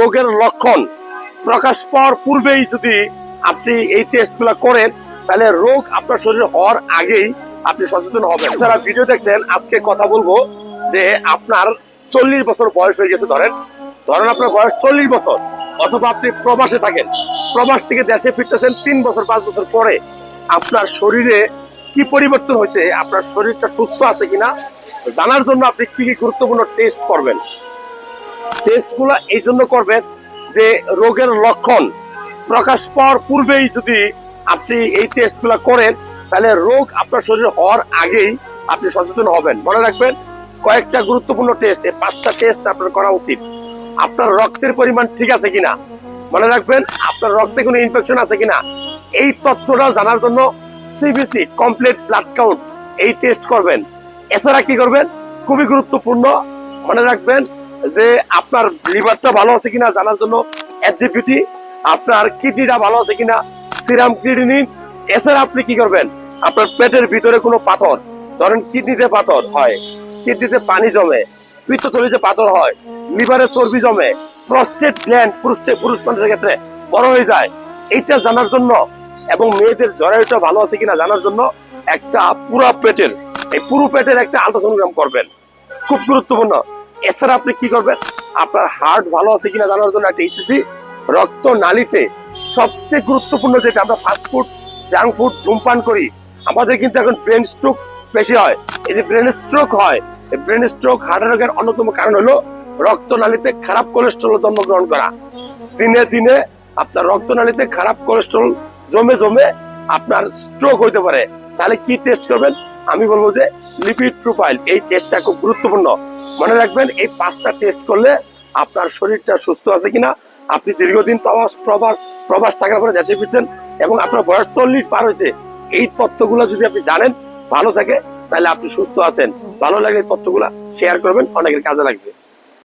রোগের লক্ষণ প্রকাশ পাওয়ার পূর্বেই যদি আপনি এই টেস্টগুলো করেন, তাহলে রোগ আপনার শরীরে হওয়ার আগেই আপনি সচেতন হবেন। যারা ভিডিও দেখছেন, আজকে কথা বলব যে আপনার চল্লিশ বছর বয়স হয়ে গেছে ধরেন। ধরেন আপনার বয়স চল্লিশ বছর, অথবা আপনি প্রবাসে থাকেন। প্রবাস থেকে দেশে ফিরতেছেন তিন বছর, পাঁচ বছর পরে আপনার শরীরে কি পরিবর্তন হয়েছে, আপনার শরীরটা সুস্থ আছে কিনা, জানার জন্য আপনি কি কি গুরুত্বপূর্ণ টেস্ট করবেন। টেস্টগুলো এই জন্য করবেন যে রোগের লক্ষণ প্রকাশ পাওয়ার পূর্বেই যদি আপনি এই টেস্টগুলো করেন, তাহলে রোগ আপনার শরীরে হওয়ার আগেই আপনি সচেতন হবেন। মনে রাখবেন, কয়েকটা গুরুত্বপূর্ণ টেস্ট এই পাঁচটা টেস্ট আপনার করা উচিত। আপনার রক্তের পরিমাণ ঠিক আছে কিনা? মনে রাখবেন, আপনার রক্তে কোনো ইনফেকশন আছে কিনা? এই তথ্যটা জানার জন্য সিবিসি কমপ্লিট ব্লাড কাউন্ট এই টেস্ট করবেন। এছাড়া কি করবেন? খুবই গুরুত্বপূর্ণ, মনে রাখবেন যে আপনার লিভারটা ভালো আছে কিনা জানার জন্য এসজিপিটি আপনার কিডনিটা ভালো আছে কিনা সিরাম কিডনি এছাড়া আপনি কি করবেন? আপনার পেটের ভিতরে কোনো পাথর, ধরেন কিডনিতে পাথর হয় কিডনিতে পানি জমে, পিত্তথলিতে পাথর হয় লিভারে চর্বি জমে প্রস্টেট গ্ল্যান্ড পুরুষে পুরুষ মানুষের ক্ষেত্রে বড় হয়ে যায়। এইটা জানার জন্য এবং মেয়েদের জরায়ুটা ভালো আছে কিনা জানার জন্য একটা পুরা পেটের, এই পুরো পেটের একটা আলট্রাসোনোগ্রাম করবেন। খুব গুরুত্বপূর্ণ। এছাড়া আপনি কি করবেন? আপনার হার্ট ভালো আছে কিনা জানার জন্য একটা ইসিজি রক্ত নালীতে সবচেয়ে গুরুত্বপূর্ণ যেটা আমরা ফাস্ট ফুড জাঙ্ক ফুড ধূমপান করি, আমাদের কিন্তু এখন ব্রেন স্ট্রোক বেশি হয়। এই যে ব্রেন স্ট্রোক হয়, এই ব্রেন স্ট্রোক হার্ট রোগের অন্যতম কারণ হলো রক্ত নালীতে খারাপ কোলেস্ট্রল জন্মগ্রহণ করা। দিনে দিনে আপনার রক্তনালীতে খারাপ কোলেস্ট্রল জমে জমে আপনার স্ট্রোক হইতে পারে। তাহলে কি টেস্ট করবেন? আমি বলব যে লিপিড প্রোফাইল এই টেস্টটা খুব গুরুত্বপূর্ণ। মনে রাখবেন, এই পাঁচটা টেস্ট করলে আপনার শরীরটা সুস্থ আছে কিনা, আপনি দীর্ঘদিন প্রবাস প্রবাস প্রবাস থাকার পরে দেশে ফিরছেন এবং আপনার বয়স চল্লিশ পার হয়েছে, এই তথ্যগুলো যদি আপনি জানেন, ভালো থাকে, তাহলে আপনি সুস্থ আছেন। ভালো লাগে তথ্যগুলো শেয়ার করবেন, অনেকের কাজে লাগবে।